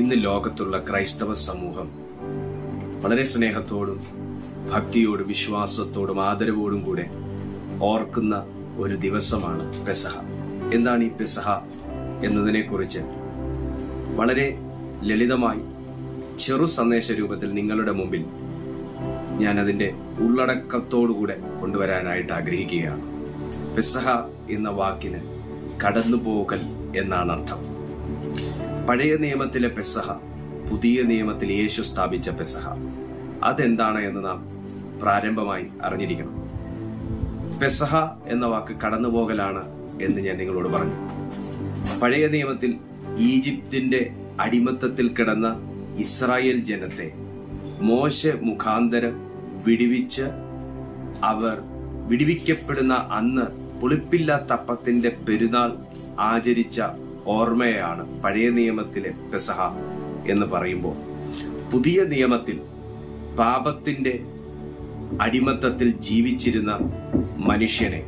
ഇന്ന് ലോകത്തുള്ള ക്രൈസ്തവ സമൂഹം വളരെ സ്നേഹത്തോടും ഭക്തിയോടും വിശ്വാസത്തോടും ആദരവോടും കൂടെ ഓർക്കുന്ന ഒരു ദിവസമാണ് പെസഹ. എന്താണ് ഈ പെസഹ എന്നതിനെക്കുറിച്ച് വളരെ ലളിതമായി ചെറു സന്ദേശ രൂപത്തിൽ നിങ്ങളുടെ മുമ്പിൽ ഞാൻ അതിന്റെ ഉള്ളടക്കത്തോടുകൂടെ കൊണ്ടുവരാനായിട്ട് ആഗ്രഹിക്കുകയാണ്. പെസഹ എന്ന വാക്കിന് കടന്നുപോകൽ എന്നാണ് അർത്ഥം പഴയ നിയമത്തിലെ പെസഹ പുതിയ നിയമത്തിൽ യേശു സ്ഥാപിച്ച പെസഹ. അതെന്താണ് എന്ന് നാം പ്രാരംഭമായി അറിഞ്ഞിരിക്കണം. പെസഹ എന്ന വാക്ക് കടന്നുപോകലാണ് എന്ന് ഞാൻ നിങ്ങളോട് പറഞ്ഞു. പഴയ നിയമത്തിൽ ഈജിപ്തിന്റെ അടിമത്തത്തിൽ കിടന്ന ഇസ്രായേൽ ജനത്തെ മോശ മുഖാന്തരം വിടിവിച്ച് അവർ വിടിവിക്കപ്പെടുന്ന അന്ന് പുളിപ്പില്ലാത്ത അപ്പത്തിന്റെ പെരുന്നാൾ ആചരിച്ച ഓർമ്മയാണ് പഴയ നിയമത്തിലെ പെസഹ എന്ന് പറയുമ്പോൾ. പുതിയ നിയമത്തിൽ പാപത്തിന്റെ അടിമത്തത്തിൽ ജീവിച്ചിരുന്ന മനുഷ്യനെ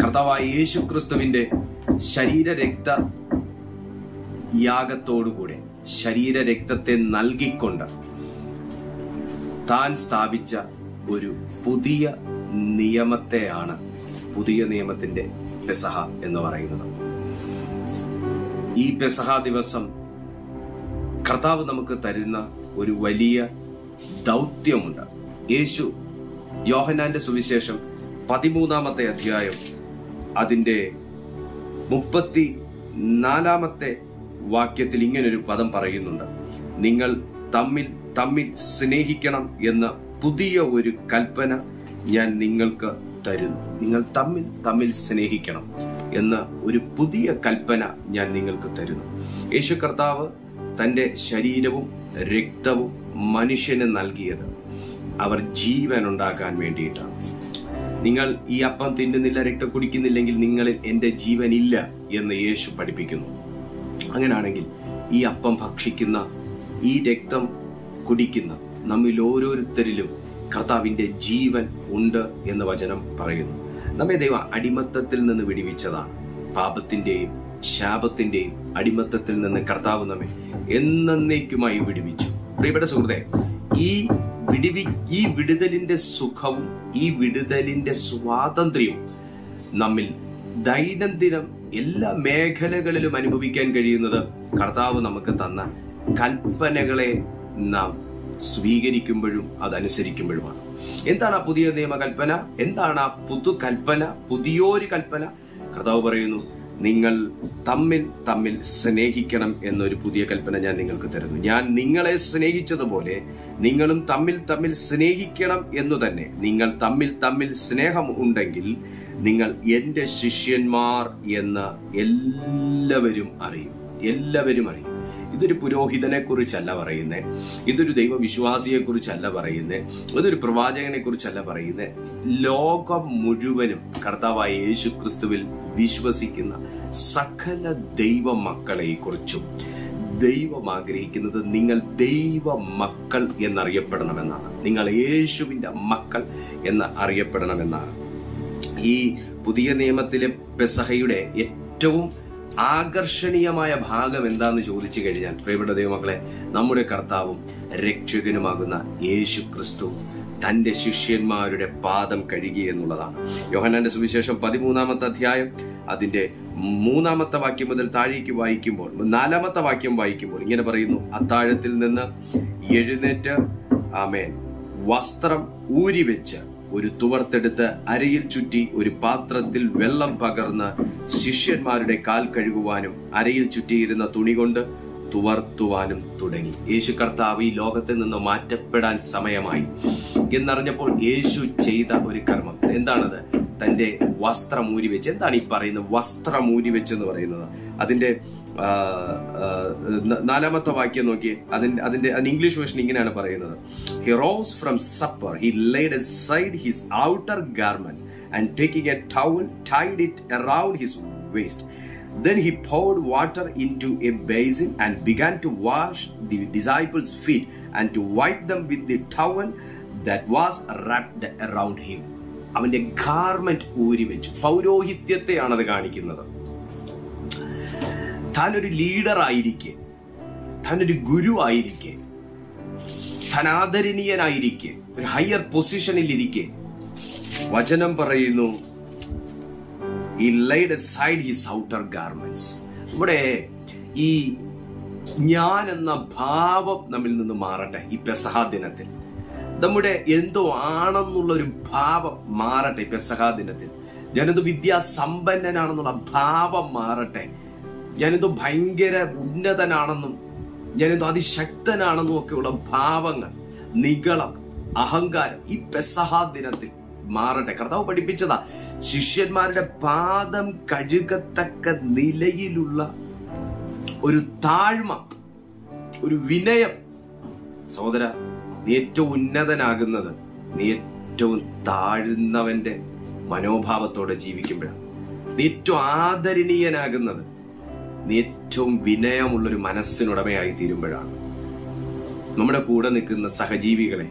കർത്താവായ യേശു ക്രിസ്തുവിന്റെ ശരീരരക്ത യാഗത്തോടുകൂടെ ശരീരരക്തത്തെ നൽകിക്കൊണ്ട് താൻ സ്ഥാപിച്ച ഒരു പുതിയ നിയമത്തെയാണ് പുതിയ നിയമത്തിന്റെ പെസഹ എന്ന് പറയുന്നത്. ഈ പെസഹ ദിവസം കർത്താവ് നമുക്ക് തരുന്ന ഒരു വലിയ ദൗത്യമുണ്ട്. യേശു യോഹനാന്റെ സുവിശേഷം പതിമൂന്നാമത്തെ അധ്യായം അതിന്റെ മുപ്പത്തി നാലാമത്തെ വാക്യത്തിൽ ഇങ്ങനൊരു പദം പറയുന്നുണ്ട്. നിങ്ങൾ തമ്മിൽ തമ്മിൽ സ്നേഹിക്കണം എന്ന പുതിയ ഒരു കൽപ്പന ഞാൻ നിങ്ങൾക്ക് തരുന്നു. നിങ്ങൾ തമ്മിൽ തമ്മിൽ സ്നേഹിക്കണം എന്ന ഒരു പുതിയ കൽപ്പന ഞാൻ നിങ്ങൾക്ക് തരുന്നു. യേശു കർത്താവ് തന്റെ ശരീരവും രക്തവും മനുഷ്യന് നൽകിയത് അവർ ജീവൻ ഉണ്ടാക്കാൻ വേണ്ടിയിട്ടാണ്. നിങ്ങൾ ഈ അപ്പം തിന്നുന്നില്ല രക്തം കുടിക്കുന്നില്ലെങ്കിൽ നിങ്ങളിൽ എന്റെ ജീവൻ ഇല്ല എന്ന് യേശു പഠിപ്പിക്കുന്നു. അങ്ങനെയാണെങ്കിൽ ഈ അപ്പം ഭക്ഷിക്കുന്ന ഈ രക്തം കുടിക്കുന്ന നമ്മിൽ ഓരോരുത്തരിലും കർത്താവിന്റെ ജീവൻ ഉണ്ട് എന്ന് വചനം പറയുന്നു. നമ്മെ ദൈവ അടിമത്തത്തിൽ നിന്ന് വിടിവിച്ചതാണ്. പാപത്തിന്റെയും ശാപത്തിന്റെയും അടിമത്തത്തിൽ നിന്ന് കർത്താവ് നമ്മെ എന്നേക്കുമായി വിടിവിച്ചു. പ്രിയപ്പെട്ട സുഹൃത്തെ ഈ വിടിവി ഈ വിടുതലിന്റെ സുഖവും ഈ വിടുതലിന്റെ സ്വാതന്ത്ര്യവും നമ്മിൽ ദൈനംദിനം എല്ലാ മേഖലകളിലും അനുഭവിക്കാൻ കഴിയുന്നത് കർത്താവ് നമുക്ക് തന്ന കൽപ്പനകളെ നാം സ്വീകരിക്കുമ്പോഴും അതനുസരിക്കുമ്പോഴുമാണ്. എന്താണ് ആ പുതിയ നിയമകൽപ്പന? എന്താണ് ആ പുതു കൽപ്പന? പുതിയൊരു കൽപ്പന? കർത്താവ് പറയുന്നു നിങ്ങൾ തമ്മിൽ തമ്മിൽ സ്നേഹിക്കണം എന്നൊരു പുതിയ കൽപ്പന ഞാൻ നിങ്ങൾക്ക് തരുന്നു. ഞാൻ നിങ്ങളെ സ്നേഹിച്ചതുപോലെ നിങ്ങളും തമ്മിൽ തമ്മിൽ സ്നേഹിക്കണം എന്ന് തന്നെ. നിങ്ങൾ തമ്മിൽ തമ്മിൽ സ്നേഹം ഉണ്ടെങ്കിൽ നിങ്ങൾ എന്റെ ശിഷ്യന്മാർ എന്ന് എല്ലാവരും അറിയും. എല്ലാവരും അറിയും. ഇതൊരു പുരോഹിതനെ കുറിച്ചല്ല പറയുന്നത് ഇതൊരു ദൈവവിശ്വാസിയെ കുറിച്ചല്ല പറയുന്നത് ഇതൊരു പ്രവാചകനെ കുറിച്ചല്ല പറയുന്നത് ലോകം മുഴുവനും കർത്താവായ യേശു ക്രിസ്തുവിൽ വിശ്വസിക്കുന്ന സകല ദൈവ മക്കളെ കുറിച്ചും ദൈവം ആഗ്രഹിക്കുന്നത് നിങ്ങൾ ദൈവ മക്കൾ എന്നറിയപ്പെടണമെന്നാണ്. നിങ്ങൾ യേശുവിന്റെ മക്കൾ എന്ന് അറിയപ്പെടണമെന്നാണ്. ഈ പുതിയ നിയമത്തിലെ പെസഹയുടെ ഏറ്റവും ആകർഷണീയമായ ഭാഗം എന്താന്ന് ചോദിച്ചു കഴിഞ്ഞാൽ പ്രിയപ്പെട്ട ദൈവമക്കളെ നമ്മുടെ കർത്താവും രക്ഷകനുമാകുന്ന യേശു ക്രിസ്തു തന്റെ ശിഷ്യന്മാരുടെ പാദം കഴുകി എന്നുള്ളതാണ്. യോഹനാന്റെ സുവിശേഷം പതിമൂന്നാമത്തെ അധ്യായം അതിന്റെ മൂന്നാമത്തെ വാക്യം മുതൽ താഴേക്ക് വായിക്കുമ്പോൾ നാലാമത്തെ വാക്യം വായിക്കുമ്പോൾ ഇങ്ങനെ പറയുന്നു അത്താഴത്തിൽ നിന്ന് എഴുന്നേറ്റ് ആമേൻ വസ്ത്രം ഊരിവെച്ച് ഒരു തുവർത്തെടുത്ത് അരയിൽ ചുറ്റി ഒരു പാത്രത്തിൽ വെള്ളം പകർന്ന് ശിഷ്യന്മാരുടെ കാൽ കഴുകുവാനും അരയിൽ ചുറ്റിയിരുന്ന തുണി കൊണ്ട് തുവർത്തുവാനും തുടങ്ങി. യേശു കർത്താവ് ഈ ലോകത്തിൽ നിന്ന് മാറ്റപ്പെടാൻ സമയമായി. എന്നറിഞ്ഞപ്പോൾ യേശു ചെയ്ത ഒരു കർമ്മം. എന്താണത്? തന്റെ വസ്ത്രം ഊരി വെച്ച് എന്താണ് ഈ പറയുന്നത് വസ്ത്രം ഊരി വെച്ച് എന്ന് പറയുന്നത്? അതിന്റെ നാലാമത്തെ വാക്യം നോക്കി. അതിന്റെ അതിന്റെ ഇംഗ്ലീഷ് വേർഷൻ ഇങ്ങനെയാണ് പറയുന്നത്. He rose from supper he laid side his outer garments and taking a towel tied it around his waist Then he poured water into a basin and began to wash the disciples' feet and to wipe them with the towel that was wrapped around him. അവന്റെ garment ഊരി വെച്ചു പൗരോഹിത്യത്തെയാണ് അത് കാണിക്കുന്നത്. താൻ ഒരു leader ആയിരിക്കെ. താൻ ഒരു ഗുരു ആയിരിക്കെ. താൻ ആദരണീയനായിരിക്കെ ഒരു ഹയർ പൊസിഷനിൽ ഇരിക്കെ. വചനം പറയുന്നു laid side his outer garments ഈ ഞാൻ എന്ന ഭാവം നമ്മിൽ നിന്ന് മാറട്ടെ ഈ പെസഹാ ദിനത്തിൽ. നമ്മുടെ എന്തോ ആണെന്നുള്ള ഒരു ഭാവം മാറട്ടെ പെസഹ ദിനത്തിൽ. ഞാനെന്തോ വിദ്യാസമ്പന്നനാണെന്നുള്ള ഭാവം മാറട്ടെ. ഞാനെന്തോ ഭയങ്കര ഉന്നതനാണെന്നും ഞാനെന്തോ അതിശക്തനാണെന്നും ഒക്കെയുള്ള ഭാവങ്ങൾ നികളം അഹങ്കാരം ഈ പെസഹാ ദിനത്തിൽ മാറട്ടെ. കർത്താവ് പഠിപ്പിച്ചതാ ശിഷ്യന്മാരുടെ പാദം കഴുകത്തക്ക നിലയിലുള്ള ഒരു താഴ്മ ഒരു വിനയം. സഹോദര നീ ഏറ്റവും ഉന്നതനാകുന്നത് നീ ഏറ്റവും താഴ്ന്നവന്റെ മനോഭാവത്തോടെ ജീവിക്കുമ്പോഴാണ്. നീ ഏറ്റവും ആദരണീയനാകുന്നത് നീ ഏറ്റവും വിനയമുള്ളൊരു മനസ്സിനുടമയായി തീരുമ്പോഴാണ്. നമ്മുടെ കൂടെ നിൽക്കുന്ന സഹജീവികളെ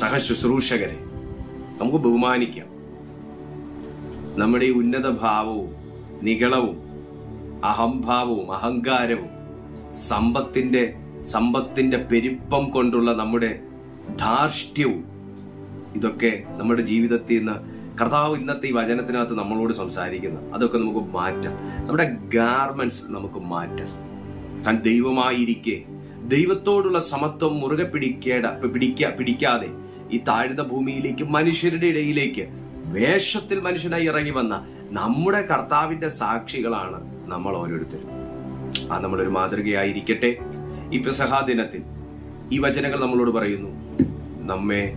സഹശുശ്രൂഷകരെ നമുക്ക് ബഹുമാനിക്കാം. നമ്മുടെ ഈ ഉന്നത ഭാവവും നികളവും അഹംഭാവവും അഹങ്കാരവും സമ്പത്തിന്റെ സമ്പത്തിന്റെ പെരുപ്പം കൊണ്ടുള്ള നമ്മുടെ ധാർഷ്ട്യവും ഇതൊക്കെ നമ്മുടെ ജീവിതത്തിൽ നിന്ന് കർത്താവ് ഇന്നത്തെ ഈ വചനത്തിനകത്ത് നമ്മളോട് സംസാരിക്കുന്ന. അതൊക്കെ നമുക്ക് മാറ്റാം. നമ്മുടെ ഗാർമെന്റ്സ് നമുക്ക് മാറ്റാം. താൻ ദൈവമായിരിക്കെ. ദൈവത്തോടുള്ള സമത്വം മുറുകെ പിടിക്കേട പിടിക്ക പിടിക്കാതെ ഈ താഴ്ന്ന ഭൂമിയിലേക്ക് മനുഷ്യരുടെ ഇടയിലേക്ക് വേഷത്തിൽ മനുഷ്യനായി ഇറങ്ങി വന്ന നമ്മുടെ കർത്താവിന്റെ സാക്ഷികളാണ് നമ്മൾ ഓരോരുത്തരും. ആ നമ്മളൊരു മാതൃകയായിരിക്കട്ടെ. ഈ പെസഹാ ദിനത്തിൽ ഈ വചനങ്ങൾ നമ്മളോട് പറയുന്നു. നമ്മെ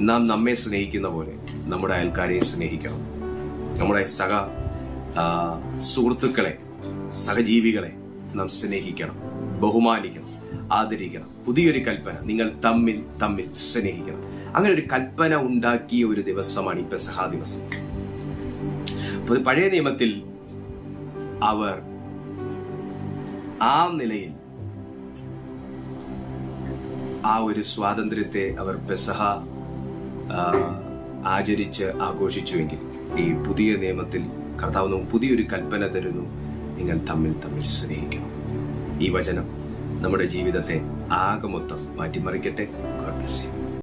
നാം നമ്മെ സ്നേഹിക്കുന്ന പോലെ നമ്മുടെ അയൽക്കാരെ സ്നേഹിക്കണം. നമ്മുടെ സഹ സുഹൃത്തുക്കളെ സഹജീവികളെ നാം സ്നേഹിക്കണം ബഹുമാനിക്കണം ആദരിക്കണം. പുതിയൊരു കൽപ്പന നിങ്ങൾ തമ്മിൽ തമ്മിൽ സ്നേഹിക്കണം. അങ്ങനെ ഒരു കൽപ്പന ഉണ്ടാക്കിയ ഒരു ദിവസമാണ് ഈ സഹാ ദിവസം. പഴയ നിയമത്തിൽ അവർ ആ നിലയിൽ ആ ഒരു സ്വാതന്ത്ര്യത്തെ അവർ പെസഹ ആചരിച്ച് ആഘോഷിച്ചുവെങ്കിൽ ഈ പുതിയ നിയമത്തിൽ കർത്താവ് പുതിയൊരു കൽപ്പന തരുന്നു. നിങ്ങൾ തമ്മിൽ തമ്മിൽ സ്നേഹിക്കണം. ഈ വചനം നമ്മുടെ ജീവിതത്തെ ആകെ മൊത്തം മാറ്റിമറിക്കട്ടെ. God bless you